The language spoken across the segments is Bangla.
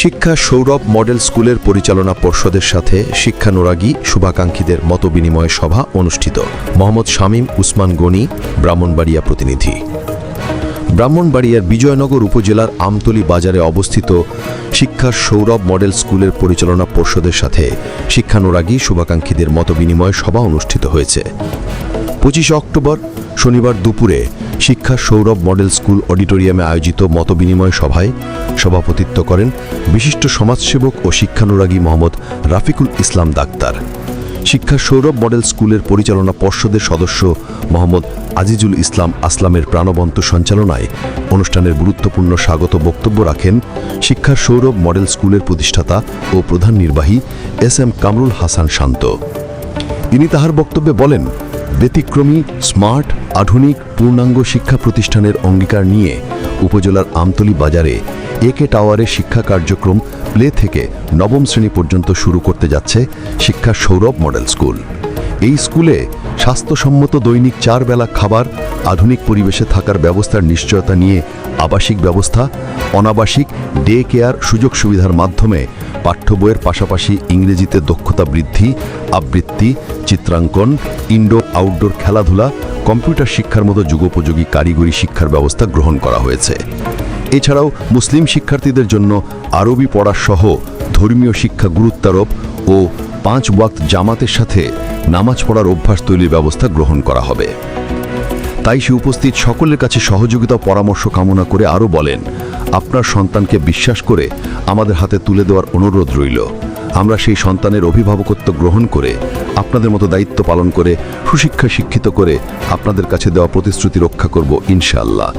শিক্ষা সৌরভ মডেল স্কুলের পরিচালনা পর্ষদের সাথে শিক্ষানুরাগী শুভাকাঙ্ক্ষীদের মতবিনিময় সভা অনুষ্ঠিত। মোহাম্মদ শামীম উসমান গনি, ব্রাহ্মণবাড়িয়া প্রতিনিধি। ব্রাহ্মণবাড়িয়ার বিজয়নগর উপজেলার আমতলী বাজারে অবস্থিত শিক্ষা সৌরভ মডেল স্কুলের পরিচালনা পর্ষদের সাথে শিক্ষানুরাগী শুভাকাঙ্ক্ষীদের মতবিনিময় সভা অনুষ্ঠিত হয়েছে। পঁচিশে অক্টোবর শনিবার দুপুরে শিক্ষা সৌরভ মডেল স্কুল অডিটোরিয়ামে আয়োজিত মতবিনিময় সভায় সভাপতিত্ব করেন বিশিষ্ট সমাজসেবক ও শিক্ষানুরাগী মোহাম্মদ রাফিকুল ইসলাম ডাক্তার। শিক্ষা সৌরভ মডেল স্কুলের পরিচালনা পর্ষদের সদস্য মোহাম্মদ আজিজুল ইসলাম আসলামের প্রাণবন্ত সঞ্চালনায় অনুষ্ঠানের গুরুত্বপূর্ণ স্বাগত বক্তব্য রাখেন শিক্ষার সৌরভ মডেল স্কুলের প্রতিষ্ঠাতা ও প্রধান নির্বাহী এস এম কামরুল হাসান শান্ত। তিনি তাহার বক্তব্যে বলেন ব্যতিক্রমী, স্মার্ট, আধুনিক, পূর্ণাঙ্গ শিক্ষা প্রতিষ্ঠানের অঙ্গীকার নিয়ে উপজেলার আমতলি বাজারে একে টাওয়ারে শিক্ষা কার্যক্রম প্লে থেকে নবম শ্রেণি পর্যন্ত শুরু করতে যাচ্ছে শিক্ষা সৌরভ মডেল স্কুল। এই স্কুলে স্বাস্থ্যসম্মত দৈনিক চার বেলা খাবার, আধুনিক পরিবেশে থাকার ব্যবস্থার নিশ্চয়তা নিয়ে আবাসিক ব্যবস্থা, অনাবাসিক ডে কেয়ার সুযোগ সুবিধার মাধ্যমে পাঠ্য বইয়ের পাশাপাশি ইংরেজিতে দক্ষতা বৃদ্ধি, আবৃত্তি, চিত্রাঙ্কন, ইনডোর, আউটডোর খেলাধুলা, কম্পিউটার শিক্ষার মতো যুগোপযোগী কারিগরি শিক্ষার ব্যবস্থা গ্রহণ করা হয়েছে। এছাড়াও মুসলিম শিক্ষার্থীদের জন্য আরবি পড়া সহ ধর্মীয় শিক্ষা গুরুত্বারোপ ও পাঁচ ওয়াক্ত জামাতের সাথে নামাজ পড়ার অভ্যাস তৈরির ব্যবস্থা গ্রহণ করা হবে। তাই সে উপস্থিত সকলের কাছে সহযোগিতা পরামর্শ কামনা করে আরও বলেন, আপনার সন্তানকে বিশ্বাস করে আমাদের হাতে তুলে দেওয়ার অনুরোধ রইল। আমরা সেই সন্তানের অভিভাবকত্ব গ্রহণ করে, আপনাদের মতো দায়িত্ব পালন করে সুশিক্ষা শিক্ষিত করে আপনাদের কাছে দেওয়া প্রতিশ্রুতি রক্ষা করব ইনশাআল্লাহ।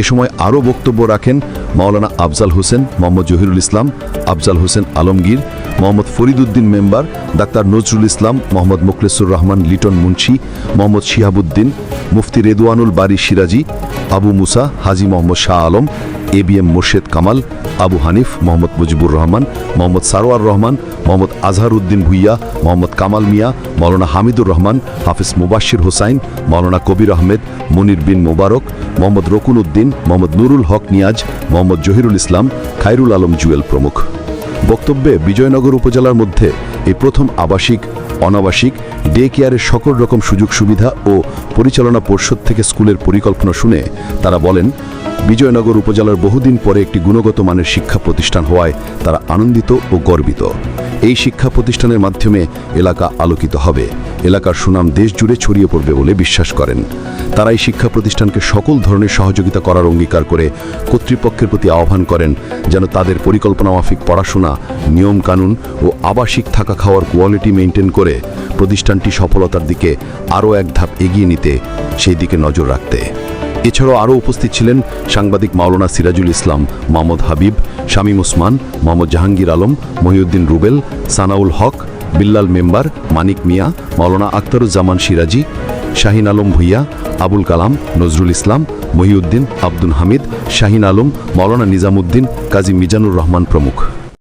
এ সময় আরও বক্তব্য রাখেন Maulana Afzal Hossain, Mohammad Zahirul Islam, Afzal Hossain Alamgir, Mohammad Fariduddin member, doctor Nazrul Islam, Mohammad Mukhlesur Rahman Liton Munshi, Mohammad Shihabuddin, Mufti Redwanul Bari Siraji, Abu Musa, Haji Mohammad Shah Alam, A B M Morshed Kamal, Abu Hanif, Mohammad Mujibur Rahman, Mohammad Sarwar Rahman, Mohammad Azhar Uddin Bhuiyan, Mohammad Kamal Mia Maulana Hamidur Rahman, Hafiz Mubashir Hossain Maulana Kabir Ahmed, Monir Bin Mobarak, Mohammad Rokul Uddin Mohammad Nurul Haque Niaz, Mohammad Zahirul Islam, Khairul Alam Jewel প্রমুখ। বক্তব্যে বিজয়নগর উপজেলার মধ্যে এই প্রথম আবাসিক, অনাবাসিক ডে কেয়ারের সকল রকম সুযোগ সুবিধা ও পরিচালনা পর্ষদ থেকে স্কুলের পরিকল্পনা শুনে তারা বলেন, বিজয়নগর উপজেলার বহুদিন পরে একটি গুণগত মানের শিক্ষা প্রতিষ্ঠান হওয়ায় তারা আনন্দিত ও গর্বিত। এই শিক্ষা প্রতিষ্ঠানের মাধ্যমে এলাকা আলোকিত হবে। এলাকার সুনাম দেশ জুড়ে ছড়িয়ে পড়বে বলে বিশ্বাস করেন। তারা এই শিক্ষা প্রতিষ্ঠানকে সকল ধরনের সহযোগিতা করার অঙ্গীকার করে কর্তৃপক্ষের প্রতি আহ্বান করেন যেন তাদের পরিকল্পনা মাফিক পড়াশোনা নিয়মকানুন ও আবাসিক থাকা খাওয়ার কোয়ালিটি মেনটেন করে প্রতিষ্ঠানটি সফলতার দিকে আরও এক ধাপ এগিয়ে নিতে সেই দিকে নজর রাখতে। এছাড়াও আরও উপস্থিত ছিলেন সাংবাদিক মাওলানা সিরাজুল ইসলাম মোহাম্মদ হাবিব, শামীম ওসমান, মোহাম্মদ জাহাঙ্গীর আলম, মহিউদ্দিন রুবেল, সানাউল হক, বিল্লাল মেম্বার, মানিক মিয়া, মাওলানা আখতারুজ্জামান সিরাজি, শাহিন আলম ভুইয়া, আবুল কালাম, নজরুল ইসলাম, মহিউদ্দিন আব্দুল হামিদ, শাহিন আলম, মাওলানা নিজামুদ্দিন, কাজী মিজানুর রহমান প্রমুখ।